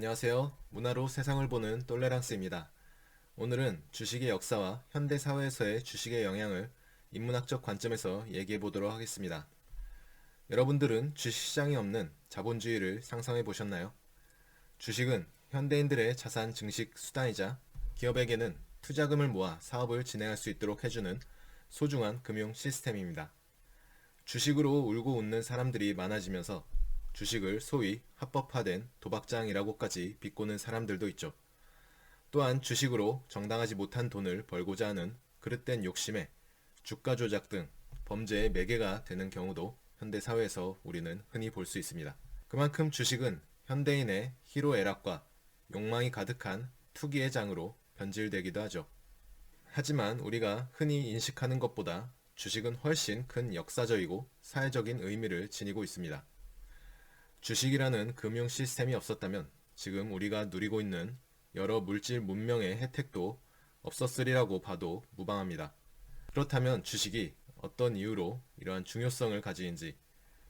안녕하세요. 문화로 세상을 보는 똘레랑스입니다. 오늘은 주식의 역사와 현대 사회에서의 주식의 영향을 인문학적 관점에서 얘기해 보도록 하겠습니다. 여러분들은 주식시장이 없는 자본주의를 상상해 보셨나요? 주식은 현대인들의 자산 증식 수단이자 기업에게는 투자금을 모아 사업을 진행할 수 있도록 해주는 소중한 금융 시스템입니다. 주식으로 울고 웃는 사람들이 많아지면서 주식을 소위 합법화된 도박장이라고까지 비꼬는 사람들도 있죠. 또한 주식으로 정당하지 못한 돈을 벌고자 하는 그릇된 욕심에 주가 조작 등 범죄의 매개가 되는 경우도 현대 사회에서 우리는 흔히 볼 수 있습니다. 그만큼 주식은 현대인의 희로애락과 욕망이 가득한 투기의 장으로 변질되기도 하죠. 하지만 우리가 흔히 인식하는 것보다 주식은 훨씬 큰 역사적이고 사회적인 의미를 지니고 있습니다. 주식이라는 금융 시스템이 없었다면 지금 우리가 누리고 있는 여러 물질 문명의 혜택도 없었으리라고 봐도 무방합니다. 그렇다면 주식이 어떤 이유로 이러한 중요성을 가지는지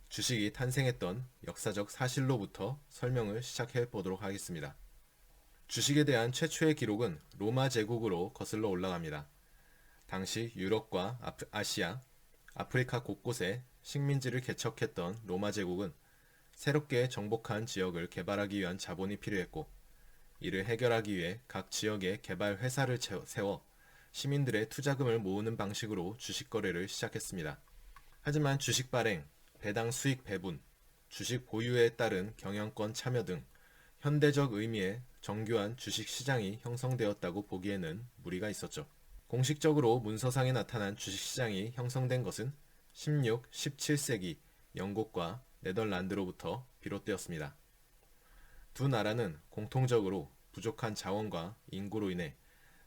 주식이 탄생했던 역사적 사실로부터 설명을 시작해 보도록 하겠습니다. 주식에 대한 최초의 기록은 로마 제국으로 거슬러 올라갑니다. 당시 유럽과 아시아, 아프리카 곳곳에 식민지를 개척했던 로마 제국은 새롭게 정복한 지역을 개발하기 위한 자본이 필요했고 이를 해결하기 위해 각 지역에 개발 회사를 세워 시민들의 투자금을 모으는 방식으로 주식 거래를 시작했습니다. 하지만 주식 발행, 배당 수익 배분, 주식 보유에 따른 경영권 참여 등 현대적 의미의 정교한 주식 시장이 형성되었다고 보기에는 무리가 있었죠. 공식적으로 문서상에 나타난 주식 시장이 형성된 것은 16, 17세기 영국과 네덜란드로부터 비롯되었습니다. 두 나라는 공통적으로 부족한 자원과 인구로 인해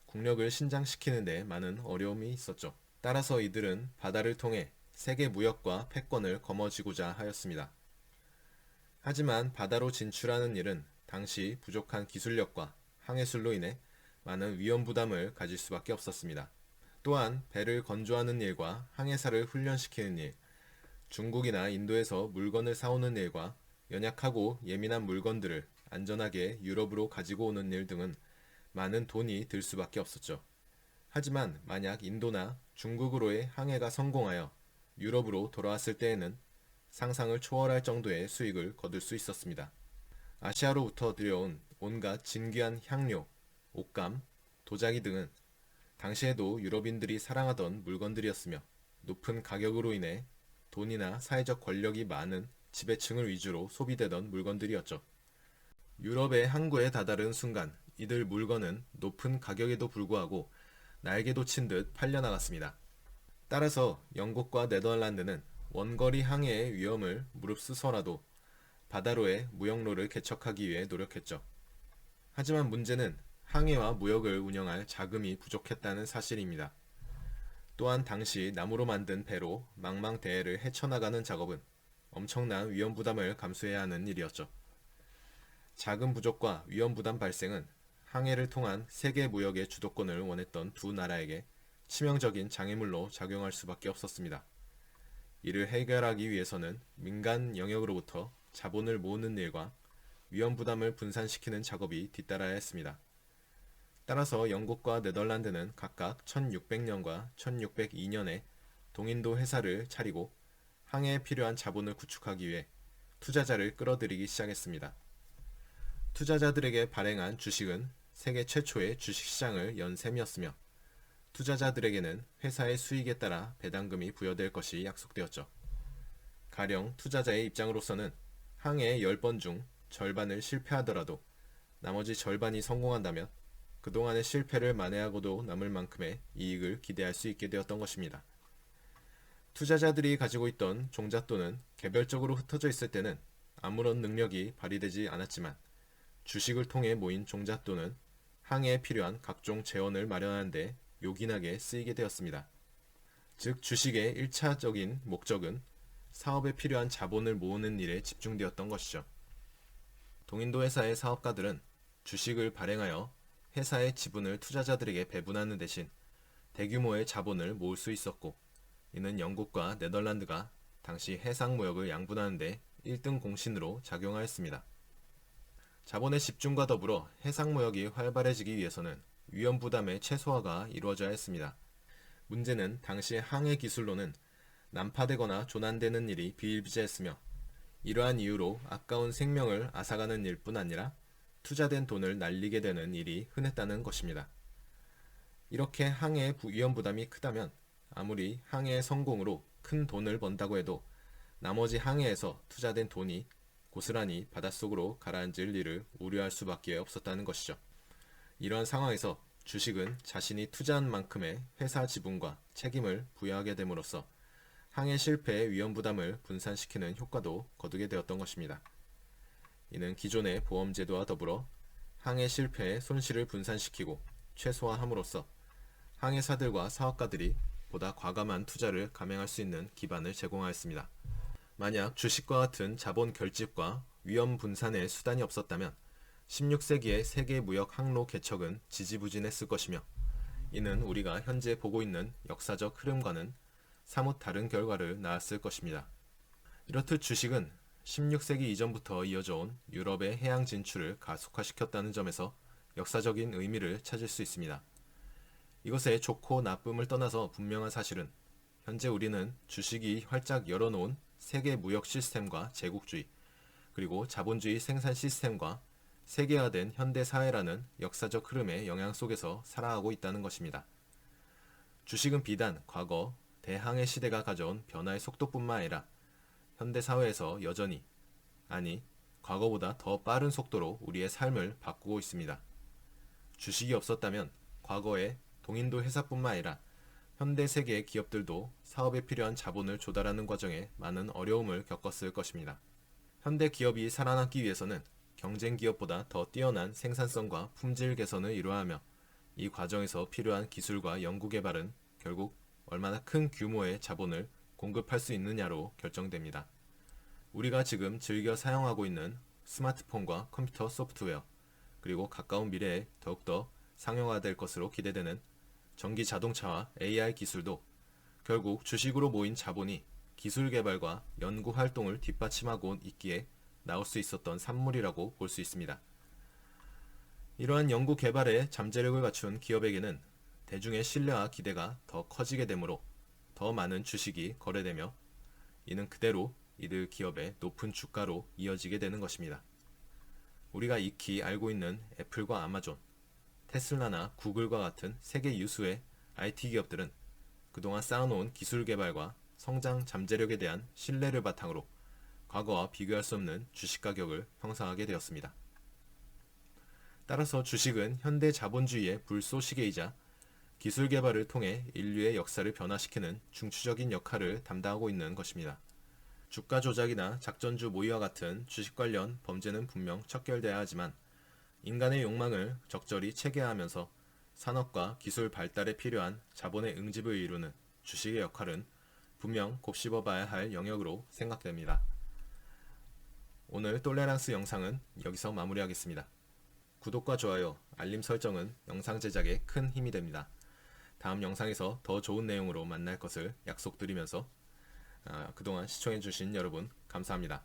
국력을 신장시키는 데 많은 어려움이 있었죠. 따라서 이들은 바다를 통해 세계 무역과 패권을 거머쥐고자 하였습니다. 하지만 바다로 진출하는 일은 당시 부족한 기술력과 항해술로 인해 많은 위험 부담을 가질 수밖에 없었습니다. 또한 배를 건조하는 일과 항해사를 훈련시키는 일, 중국이나 인도에서 물건을 사오는 일과 연약하고 예민한 물건들을 안전하게 유럽으로 가지고 오는 일 등은 많은 돈이 들 수밖에 없었죠. 하지만 만약 인도나 중국으로의 항해가 성공하여 유럽으로 돌아왔을 때에는 상상을 초월할 정도의 수익을 거둘 수 있었습니다. 아시아로부터 들여온 온갖 진귀한 향료, 옷감, 도자기 등은 당시에도 유럽인들이 사랑하던 물건들이었으며 높은 가격으로 인해 돈이나 사회적 권력이 많은 지배층을 위주로 소비되던 물건들이었죠. 유럽의 항구에 다다른 순간 이들 물건은 높은 가격에도 불구하고 날개도 친 듯 팔려나갔습니다. 따라서 영국과 네덜란드는 원거리 항해의 위험을 무릅쓰서라도 바다로의 무역로를 개척하기 위해 노력했죠. 하지만 문제는 항해와 무역을 운영할 자금이 부족했다는 사실입니다. 또한 당시 나무로 만든 배로 망망대해를 헤쳐나가는 작업은 엄청난 위험 부담을 감수해야 하는 일이었죠. 자금 부족과 위험 부담 발생은 항해를 통한 세계 무역의 주도권을 원했던 두 나라에게 치명적인 장애물로 작용할 수밖에 없었습니다. 이를 해결하기 위해서는 민간 영역으로부터 자본을 모으는 일과 위험 부담을 분산시키는 작업이 뒤따라야 했습니다. 따라서 영국과 네덜란드는 각각 1600년과 1602년에 동인도 회사를 차리고 항해에 필요한 자본을 구축하기 위해 투자자를 끌어들이기 시작했습니다. 투자자들에게 발행한 주식은 세계 최초의 주식시장을 연 셈이었으며 투자자들에게는 회사의 수익에 따라 배당금이 부여될 것이 약속되었죠. 가령 투자자의 입장으로서는 항해의 10번 중 절반을 실패하더라도 나머지 절반이 성공한다면 그동안의 실패를 만회하고도 남을 만큼의 이익을 기대할 수 있게 되었던 것입니다. 투자자들이 가지고 있던 종잣돈은 개별적으로 흩어져 있을 때는 아무런 능력이 발휘되지 않았지만 주식을 통해 모인 종잣돈은 항해에 필요한 각종 재원을 마련하는데 요긴하게 쓰이게 되었습니다. 즉 주식의 1차적인 목적은 사업에 필요한 자본을 모으는 일에 집중되었던 것이죠. 동인도 회사의 사업가들은 주식을 발행하여 회사의 지분을 투자자들에게 배분하는 대신 대규모의 자본을 모을 수 있었고 이는 영국과 네덜란드가 당시 해상 무역을 양분하는데 1등 공신으로 작용하였습니다. 자본의 집중과 더불어 해상 무역이 활발해지기 위해서는 위험 부담의 최소화가 이루어져야 했습니다. 문제는 당시 항해 기술로는 난파되거나 조난되는 일이 비일비재했으며 이러한 이유로 아까운 생명을 앗아가는 일뿐 아니라 투자된 돈을 날리게 되는 일이 흔했다는 것입니다. 이렇게 항해의 부- 위험 부담이 크다면 아무리 항해의 성공으로 큰 돈을 번다고 해도 나머지 항해에서 투자된 돈이 고스란히 바닷속으로 가라앉을 일을 우려할 수밖에 없었다는 것이죠. 이러한 상황에서 주식은 자신이 투자한 만큼의 회사 지분과 책임을 부여하게 됨으로써 항해 실패의 위험 부담을 분산시키는 효과도 거두게 되었던 것입니다. 이는 기존의 보험 제도와 더불어 항해 실패의 손실을 분산시키고 최소화함으로써 항해사들과 사업가들이 보다 과감한 투자를 감행할 수 있는 기반을 제공하였습니다. 만약 주식과 같은 자본 결집과 위험 분산의 수단이 없었다면 16세기의 세계 무역 항로 개척은 지지부진했을 것이며 이는 우리가 현재 보고 있는 역사적 흐름과는 사뭇 다른 결과를 낳았을 것입니다. 이렇듯 주식은 16세기 이전부터 이어져 온 유럽의 해양 진출을 가속화시켰다는 점에서 역사적인 의미를 찾을 수 있습니다. 이것의 좋고 나쁨을 떠나서 분명한 사실은 현재 우리는 주식이 활짝 열어놓은 세계 무역 시스템과 제국주의, 그리고 자본주의 생산 시스템과 세계화된 현대 사회라는 역사적 흐름의 영향 속에서 살아가고 있다는 것입니다. 주식은 비단 과거 대항해 시대가 가져온 변화의 속도뿐만 아니라 현대 사회에서 여전히 아니 과거보다 더 빠른 속도로 우리의 삶을 바꾸고 있습니다. 주식이 없었다면 과거에 동인도 회사뿐만 아니라 현대 세계의 기업들도 사업에 필요한 자본을 조달하는 과정에 많은 어려움을 겪었을 것입니다. 현대 기업이 살아남기 위해서는 경쟁 기업보다 더 뛰어난 생산성과 품질 개선을 이루어하며 이 과정에서 필요한 기술과 연구 개발은 결국 얼마나 큰 규모의 자본을 공급할 수 있느냐로 결정됩니다. 우리가 지금 즐겨 사용하고 있는 스마트폰과 컴퓨터 소프트웨어, 그리고 가까운 미래에 더욱더 상용화될 것으로 기대되는 전기 자동차와 AI 기술도 결국 주식으로 모인 자본이 기술 개발과 연구 활동을 뒷받침하고 있기에 나올 수 있었던 산물이라고 볼 수 있습니다. 이러한 연구 개발에 잠재력을 갖춘 기업에게는 대중의 신뢰와 기대가 더 커지게 되므로 더 많은 주식이 거래되며 이는 그대로 이들 기업의 높은 주가로 이어지게 되는 것입니다. 우리가 익히 알고 있는 애플과 아마존, 테슬라나 구글과 같은 세계 유수의 IT 기업들은 그동안 쌓아놓은 기술 개발과 성장 잠재력에 대한 신뢰를 바탕으로 과거와 비교할 수 없는 주식 가격을 형성하게 되었습니다. 따라서 주식은 현대 자본주의의 불쏘시개이자 기술 개발을 통해 인류의 역사를 변화시키는 중추적인 역할을 담당하고 있는 것입니다. 주가 조작이나 작전주 모의와 같은 주식 관련 범죄는 분명 척결돼야 하지만 인간의 욕망을 적절히 체계하면서 산업과 기술 발달에 필요한 자본의 응집을 이루는 주식의 역할은 분명 곱씹어 봐야 할 영역으로 생각됩니다. 오늘 똘레랑스 영상은 여기서 마무리하겠습니다. 구독과 좋아요, 알림 설정은 영상 제작에 큰 힘이 됩니다. 다음 영상에서 더 좋은 내용으로 만날 것을 약속드리면서 아, 그동안 시청해주신 여러분 감사합니다.